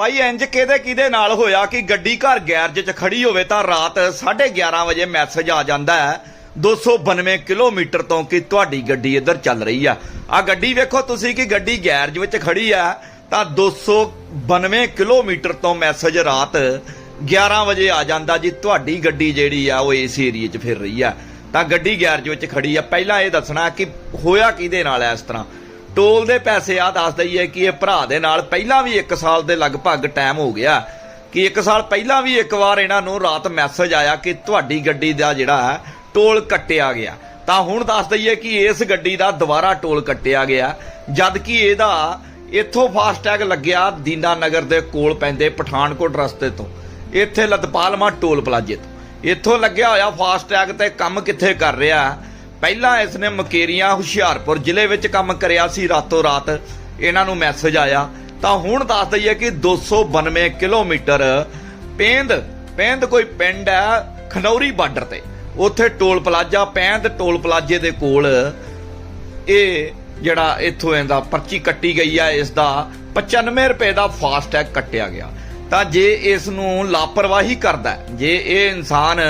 ਭਾਈ, ਇੰਜ ਕਿਹਦੇ ਕਿਹਦੇ ਨਾਲ ਹੋਇਆ ਕਿ ਗੱਡੀ ਘਰ ਗੈਰਜ 'ਚ ਖੜੀ ਹੋਵੇ ਤਾਂ ਰਾਤ 11:30 ਵਜੇ ਮੈਸੇਜ ਆ ਜਾਂਦਾ ਹੈ 292 ਕਿਲੋਮੀਟਰ ਤੋਂ ਕਿ ਤੁਹਾਡੀ ਗੱਡੀ ਇੱਧਰ ਚੱਲ ਰਹੀ ਆ ਆ ਗੱਡੀ ਵੇਖੋ ਤੁਸੀਂ ਕਿ ਗੱਡੀ ਗੈਰਜ ਵਿੱਚ ਖੜੀ ਆ ਤਾਂ 292 ਕਿਲੋਮੀਟਰ ਤੋਂ ਮੈਸੇਜ ਰਾਤ 11 ਵਜੇ ਆ ਜਾਂਦਾ ਜੀ, ਤੁਹਾਡੀ ਗੱਡੀ ਜਿਹੜੀ ਆ ਉਹ ਇਸ ਏਰੀਏ 'ਚ ਫਿਰ ਰਹੀ ਆ ਤਾਂ ਗੱਡੀ ਗੈਰਜ ਵਿੱਚ ਖੜੀ ਆ ਪਹਿਲਾਂ ਇਹ ਦੱਸਣਾ ਕਿ ਹੋਇਆ ਕਿਹਦੇ ਨਾਲ ਐ ਇਸ ਤਰ੍ਹਾਂ? ਟੋਲ ਦੇ ਪੈਸੇ ਆ, ਦੱਸ ਦਈਏ ਕਿ ਇਹ ਭਰਾ ਦੇ ਨਾਲ ਪਹਿਲਾਂ ਵੀ 1 ਸਾਲ ਦੇ ਲਗਭਗ ਟਾਈਮ ਹੋ ਗਿਆ। ਕਿ 1 ਸਾਲ ਪਹਿਲਾਂ ਵੀ ਇੱਕ ਵਾਰ ਇਹਨਾਂ ਨੂੰ ਰਾਤ ਮੈਸੇਜ ਆਇਆ ਕਿ ਤੁਹਾਡੀ ਗੱਡੀ ਦਾ ਜਿਹੜਾ ਹੈ, ਟੋਲ ਕੱਟਿਆ ਗਿਆ। ਤਾਂ ਹੁਣ ਦੱਸ ਦਈਏ ਕਿ ਇਸ ਗੱਡੀ ਦਾ ਦੁਬਾਰਾ ਟੋਲ ਕੱਟਿਆ ਗਿਆ। ਜਦ ਕਿ ਇਹਦਾ ਇੱਥੋਂ ਫਾਸਟੈਗ ਲੱਗਿਆ ਦੀਨਾ ਨਗਰ ਦੇ ਕੋਲ ਪੈਂਦੇ ਪਠਾਨਕੋਟ ਰਸਤੇ ਤੋਂ। ਇੱਥੇ ਲਤਪਾਲਮਾ ਟੋਲ ਪਲਾਜੇ ਤੋਂ। ਇੱਥੋਂ ਲੱਗਿਆ ਹੋਇਆ ਫਾਸਟੈਗ ਤੇ ਕੰਮ ਕਿੱਥੇ ਕਰ ਰਿਹਾ? ਪਹਿਲਾਂ ਇਸ ਨੇ ਮਕੇਰੀਆਂ ਹੁਸ਼ਿਆਰਪੁਰ ਜ਼ਿਲ੍ਹੇ ਵਿੱਚ ਕੰਮ ਕਰਿਆ ਸੀ, ਰਾਤੋਂ ਰਾਤ ਇਹਨਾਂ ਨੂੰ ਮੈਸੇਜ ਆਇਆ। ਤਾਂ ਹੁਣ ਦੱਸ ਦਈਏ ਕਿ 292 ਕਿਲੋਮੀਟਰ ਪੈਂਦ ਪੈਂਦ ਕੋਈ ਪਿੰਡ ਹੈ ਖਨੌਰੀ ਬਾਰਡਰ ਤੇ। ਉੱਥੇ ਟੋਲ ਪਲਾਜ਼ਾ, ਪੈਂਦ ਟੋਲ ਪਲਾਜ਼ੇ ਦੇ ਕੋਲ ਇਹ ਜਿਹੜਾ ਇੱਥੋਂ ਇਹਦਾ ਪਰਚੀ ਕੱਟੀ ਗਈ ਆ ਇਸ ਦਾ 95 ਰੁਪਏ ਦਾ ਫਾਸਟੈਗ ਕੱਟਿਆ ਗਿਆ। ਤਾਂ ਜੇ ਇਸ ਨੂੰ ਲਾਪਰਵਾਹੀ ਕਰਦਾ, ਜੇ ਇਹ ਇਨਸਾਨ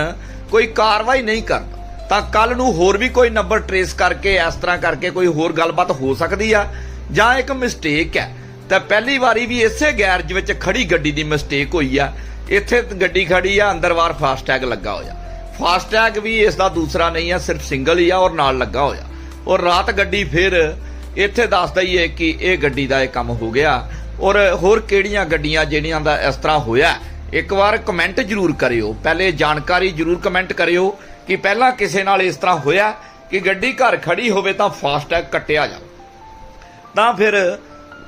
ਕੋਈ ਕਾਰਵਾਈ ਨਹੀਂ ਕਰਦਾ ਤਾਂ ਕੱਲ ਨੂੰ ਹੋਰ ਵੀ ਕੋਈ ਨੰਬਰ ਟਰੇਸ ਕਰਕੇ, ਇਸ ਤਰ੍ਹਾਂ ਕਰਕੇ ਕੋਈ ਹੋਰ ਗੱਲਬਾਤ ਹੋ ਸਕਦੀ ਆ, ਜਾਂ ਇੱਕ ਮਿਸਟੇਕ ਹੈ। ਤਾਂ ਪਹਿਲੀ ਵਾਰੀ ਵੀ ਇਸੇ ਗੈਰਜ ਵਿੱਚ ਖੜੀ ਗੱਡੀ ਦੀ ਮਿਸਟੇਕ ਹੋਈ ਆ। ਇੱਥੇ ਗੱਡੀ ਖੜੀ ਆ ਅੰਦਰਵਾਰ ਫਾਸਟੈਗ ਲੱਗਾ ਹੋਇਆ। ਫਾਸਟੈਗ ਵੀ ਇਸ ਦਾ ਦੂਸਰਾ ਨਹੀਂ ਆ, ਸਿਰਫ ਸਿੰਗਲ ਹੀ ਆ ਔਰ ਨਾਲ ਲੱਗਾ ਹੋਇਆ। ਔਰ ਰਾਤ ਗੱਡੀ ਫਿਰ ਇੱਥੇ ਦੱਸ ਦਈਏ ਕਿ ਇਹ ਗੱਡੀ ਦਾ ਇਹ ਕੰਮ ਹੋ ਗਿਆ। ਔਰ ਹੋਰ ਕਿਹੜੀਆਂ ਗੱਡੀਆਂ ਜਿਹੜੀਆਂ ਦਾ ਇਸ ਤਰ੍ਹਾਂ ਹੋਇਆ? ਇੱਕ ਵਾਰ ਕਮੈਂਟ ਜਰੂਰ ਕਰਿਓ। ਪਹਿਲੇ ਜਾਣਕਾਰੀ ਜਰੂਰ ਕਮੈਂਟ ਕਰਿਓ। ਕਿ ਪਹਿਲਾਂ ਕਿਸੇ ਨਾਲ ਇਸ ਤਰ੍ਹਾਂ ਹੋਇਆ ਕਿ ਗੱਡੀ ਘਰ ਖੜੀ ਹੋਵੇ ਤਾਂ ਫਾਸਟੈਗ ਕੱਟਿਆ ਜਾ ਤਾਂ ਫਿਰ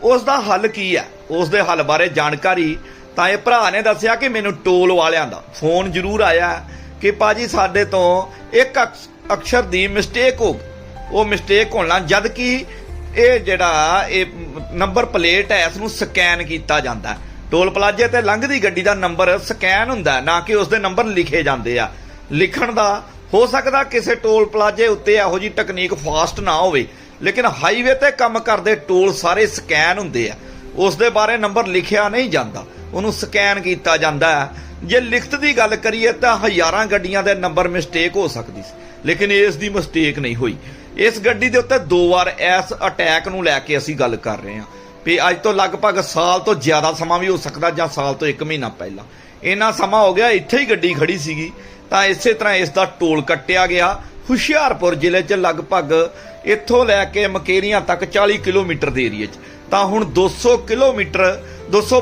ਉਸ ਦਾ ਹੱਲ ਕੀ ਹੈ? ਉਸ ਦੇ ਹੱਲ ਬਾਰੇ ਜਾਣਕਾਰੀ ਤਾਂ ਇਹ ਭਰਾ ਨੇ ਦੱਸਿਆ ਕਿ ਮੈਨੂੰ ਟੋਲ ਵਾਲਿਆਂ ਦਾ ਫੋਨ ਜ਼ਰੂਰ ਆਇਆ ਕਿ ਪਾਜੀ ਸਾਡੇ ਤੋਂ ਇੱਕ ਅਕਸ- ਅਕਸ਼ਰ ਦੀ ਮਿਸਟੇਕ ਹੋ ਉਹ ਮਿਸਟੇਕ ਹੋਣਾ ਨਾਲ ਜਦ ਕਿ ਇਹ ਜਿਹੜਾ ਇਹ ਨੰਬਰ ਪਲੇਟ ਹੈ ਇਸ ਨੂੰ ਸਕੈਨ ਕੀਤਾ ਜਾਂਦਾ ਟੋਲ ਪਲਾਜ਼ੇ ਤੇ ਲੰਘਦੀ ਗੱਡੀ ਦਾ ਨੰਬਰ ਸਕੈਨ ਹੁੰਦਾ ਨਾ ਕਿ ਉਸ ਦੇ ਨੰਬਰ ਲਿਖੇ ਜਾਂਦੇ ਆ। ਲਿਖਣ ਦਾ, ਹੋ ਸਕਦਾ ਕਿਸੇ ਟੋਲ ਪਲਾਜ਼ੇ ਉੱਤੇ ਇਹੋ ਜੀ ਤਕਨੀਕ ਫਾਸਟ ਨਾ ਹੋਵੇ, ਲੇਕਿਨ ਹਾਈਵੇ ਤੇ ਕੰਮ ਕਰਦੇ ਟੋਲ ਸਾਰੇ ਸਕੈਨ ਹੁੰਦੇ ਆ। ਉਸ ਦੇ ਬਾਰੇ ਨੰਬਰ ਲਿਖਿਆ ਨਹੀਂ ਜਾਂਦਾ। ਉਹਨੂੰ ਸਕੈਨ ਕੀਤਾ ਜਾਂਦਾ ਹੈ। ਜੇ ਲਿਖਤ ਦੀ ਗੱਲ ਕਰੀਏ ਤਾਂ ਹਜ਼ਾਰਾਂ ਗੱਡੀਆਂ ਦੇ ਨੰਬਰ ਮਿਸਟੇਕ ਹੋ ਸਕਦੀ ਸੀ, ਲੇਕਿਨ ਇਸ ਦੀ ਮਿਸਟੇਕ ਨਹੀਂ ਹੋਈ। ਇਸ ਗੱਡੀ ਦੇ ਉੱਤੇ ਦੋ ਵਾਰ ਇਸ ਅਟੈਕ ਨੂੰ ਲੈ ਕੇ ਅਸੀਂ ਗੱਲ ਕਰ ਰਹੇ ਹਾਂ ਵੀ ਅੱਜ ਤੋਂ ਲਗਭਗ ਸਾਲ ਤੋਂ ਜ਼ਿਆਦਾ ਸਮਾਂ ਵੀ ਹੋ ਸਕਦਾ ਜਾਂ ਸਾਲ ਤੋਂ 1 ਮਹੀਨਾ ਪਹਿਲਾਂ। ਇੰਨਾ ਸਮਾਂ ਹੋ ਗਿਆ, ਇੱਥੇ ਹੀ ਗੱਡੀ ਖੜੀ ਸੀਗੀ। ਤਾਂ ਇਸੇ ਤਰ੍ਹਾਂ ਇਸ ਦਾ ਟੋਲ ਕੱਟਿਆ ਗਿਆ। ਹੁਸ਼ਿਆਰਪੁਰ ਜ਼ਿਲ੍ਹੇ 'ਚ ਲਗਭਗ ਇੱਥੋਂ ਲੈ ਕੇ ਮਕੇਰੀਆਂ ਤੱਕ 40 ਕਿਲੋਮੀਟਰ ਦੇ ਏਰੀਏ 'ਚ। ਤਾਂ ਹੁਣ 200 ਕਿਲੋਮੀਟਰ 292